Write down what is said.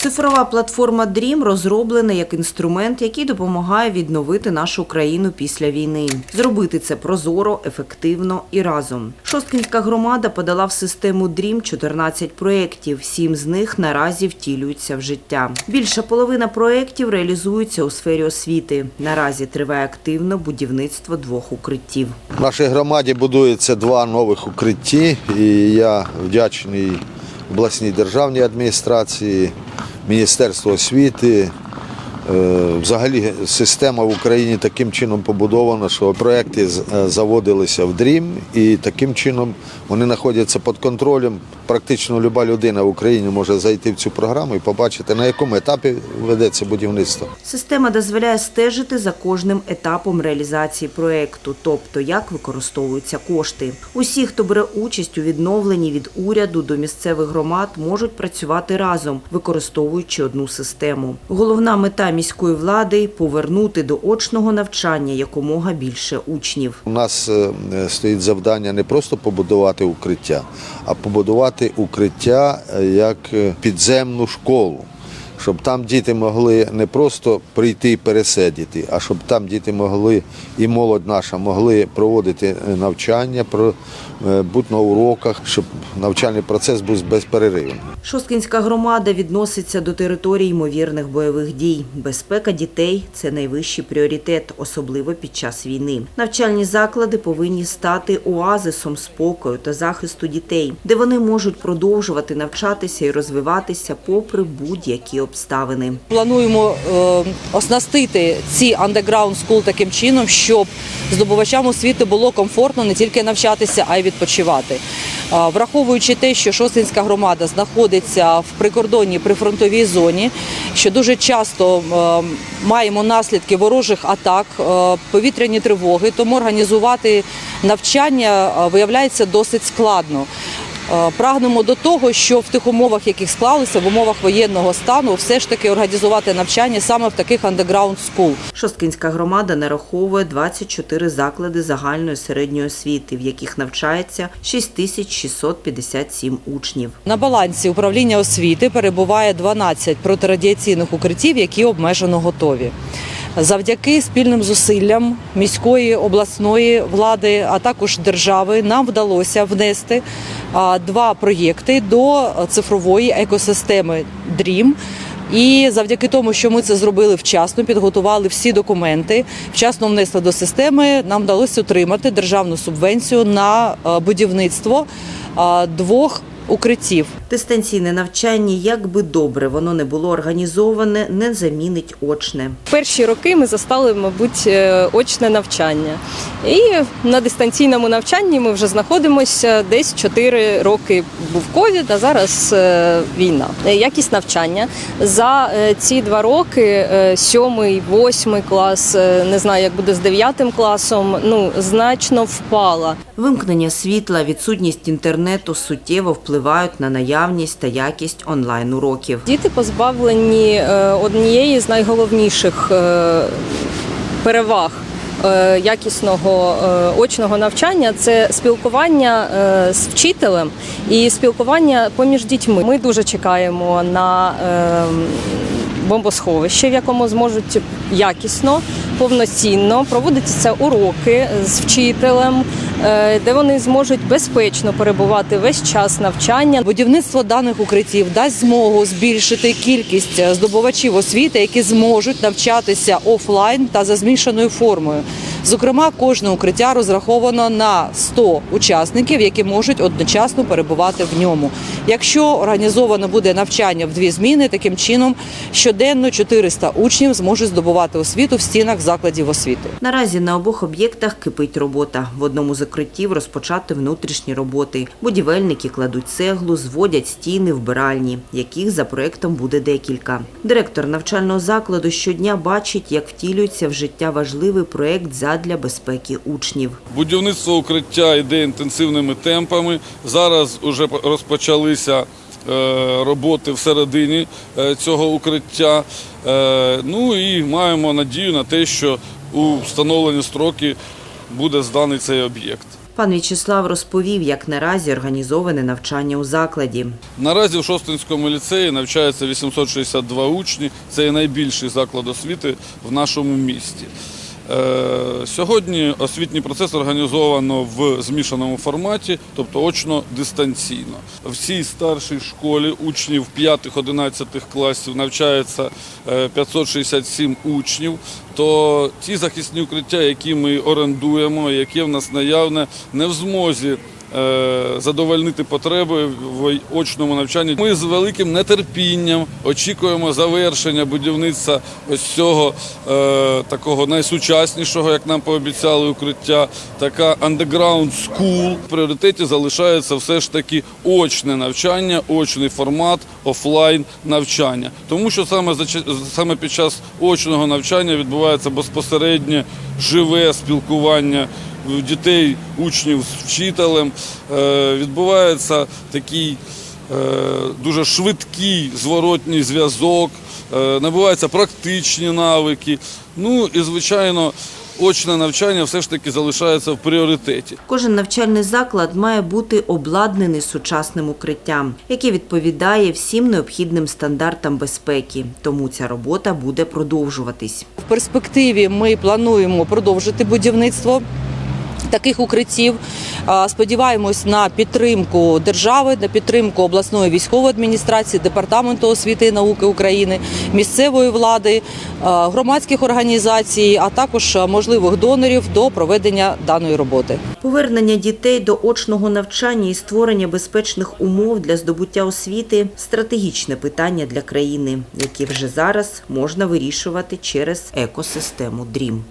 Цифрова платформа Dream розроблена як інструмент, який допомагає відновити нашу країну після війни. Зробити це прозоро, ефективно і разом. Шосткінська громада подала в систему Dream 14 проєктів. Сім з них наразі втілюються в життя. Більша половина проєктів реалізується у сфері освіти. Наразі триває активно будівництво двох укриттів. В нашій громаді будується два нових укритті, і я вдячний обласній державній адміністрації, Міністерство освіти. Е, Взагалі система в Україні таким чином побудована, що проекти е, заводилися в дрім, і таким чином вони знаходяться під контролем. Практично люба людина в Україні може зайти в цю програму і побачити, на якому етапі ведеться будівництво. Система дозволяє стежити за кожним етапом реалізації проекту, тобто як використовуються кошти. Усі, хто бере участь у відновленні від уряду до місцевих громад, можуть працювати разом, використовуючи одну систему. Головна мета міської влади повернути до очного навчання якомога більше учнів. У нас е, е, стоїть завдання не просто побудувати укриття, а побудувати укриття е, як підземну школу. Щоб там діти могли не просто прийти і пересидіти, а щоб там діти могли і молодь наша могли проводити е, навчання, про- е, бути на уроках, щоб навчальний процес був безперервним. Шосткінська громада відноситься до територій ймовірних бойових дій. Безпека дітей це найвищий пріоритет, особливо під час війни. Навчальні заклади повинні стати оазисом спокою та захисту дітей, де вони можуть продовжувати навчатися і розвиватися попри будь-які обставини. Плануємо е, оснастити ці underground school таким чином, щоб здобувачам освіти було комфортно не тільки навчатися, а й відпочивати. Е, Враховуючи те, що Шосткінська громада знаходиться в прикордонній прифронтовій зоні, що дуже часто е, маємо наслідки ворожих атак, е, повітряні тривоги, тому організувати навчання е, виявляється досить складно. Е, Прагнемо до того, що в тих умовах, яких склалися, в умовах воєнного стану, все ж таки організувати навчання саме в таких underground school. Шосткінська громада нараховує 24 заклади загальної середньої освіти, в яких навчається 6657 учнів. На балансі управління освіти перебуває 12 протирадіаційних укриттів, які обмежено готові. Завдяки спільним зусиллям міської обласної влади, а також держави, нам вдалося внести два проєкти до цифрової екосистеми DREAM. І завдяки тому, що ми це зробили вчасно, підготували всі документи, вчасно внесли до системи, нам вдалося отримати державну субвенцію на будівництво двох укриттів. Дистанційне навчання, як би добре воно не було організоване, не замінить очне. Перші роки ми застали, мабуть, е, очне навчання. І на дистанційному навчанні ми вже знаходимося десь 4 роки був ковід, а зараз е, війна. Е, Якість навчання за ці два роки, сьомий, восьмий клас, не знаю, як буде з дев'ятим класом, ну значно впала. Вимкнення світла, відсутність інтернету суттєво впливають на наявність та якість онлайн-уроків. Діти позбавлені е, однієї з найголовніших е, переваг. е, Якісного очного навчання це спілкування з вчителем і спілкування поміж дітьми. Ми дуже чекаємо на бомбосховище, в якому зможуть якісно, повноцінно проводитися уроки з вчителем, де вони зможуть безпечно перебувати весь час навчання. Будівництво даних укриттів дасть змогу збільшити кількість е, здобувачів освіти, які зможуть навчатися офлайн та за змішаною формою. Зокрема, кожне укриття розраховано на 100 учасників, які можуть одночасно перебувати в ньому. Якщо організовано буде навчання в дві зміни, таким чином щоденно 400 учнів зможуть здобувати освіту в стінах закладів освіти. Наразі на обох об'єктах кипить робота. В одному з укриттів розпочати внутрішні роботи. Будівельники кладуть цеглу, зводять стіни, вбиральні, яких за проектом буде декілька. Директор навчального закладу щодня бачить, як втілюється в життя важливий проект задля безпеки учнів. Будівництво укриття йде інтенсивними темпами. Зараз вже розпочалися е, роботи всередині е, цього укриття. Е, Ну і маємо надію на те, що у встановлені строки буде зданий цей об'єкт. Пан В'ячеслав розповів, як наразі організоване навчання у закладі. Наразі в Шостинському ліцеї навчається 862 учні. Це найбільший заклад освіти в нашому місті. Е, Сьогодні освітній процес організовано в змішаному форматі, тобто очно дистанційно. В цій старшій школі учнів 5-11 класів навчається е, 567 учнів. То ті захисні укриття, які ми орендуємо, які в нас наявне, не в змозі е, задовольнити потреби в очному навчанні. Ми з великим нетерпінням очікуємо завершення будівництва ось цього е, такого найсучаснішого, як нам пообіцяли, укриття. Така underground school. В пріоритеті залишається все ж таки очне навчання, очний формат, офлайн навчання. Тому що саме за саме під час очного навчання відбувається безпосереднє живе спілкування дітей, учнів з вчителем. Е, Відбувається такий е, дуже швидкий зворотній зв'язок, е, набуваються практичні навики. Ну і звичайно, очне навчання все ж таки залишається в пріоритеті. Кожен навчальний заклад має бути обладнаний сучасним укриттям, яке відповідає всім необхідним стандартам безпеки. Тому ця робота буде продовжуватись. В перспективі ми плануємо продовжити будівництво. Таких укриттів сподіваємось на підтримку держави, на підтримку обласної військової адміністрації, департаменту освіти і науки України, місцевої влади, громадських організацій, а також можливих донорів до проведення даної роботи. Повернення дітей до очного навчання і створення безпечних умов для здобуття освіти стратегічне питання для країни, яке вже зараз можна вирішувати через екосистему ДРІМ.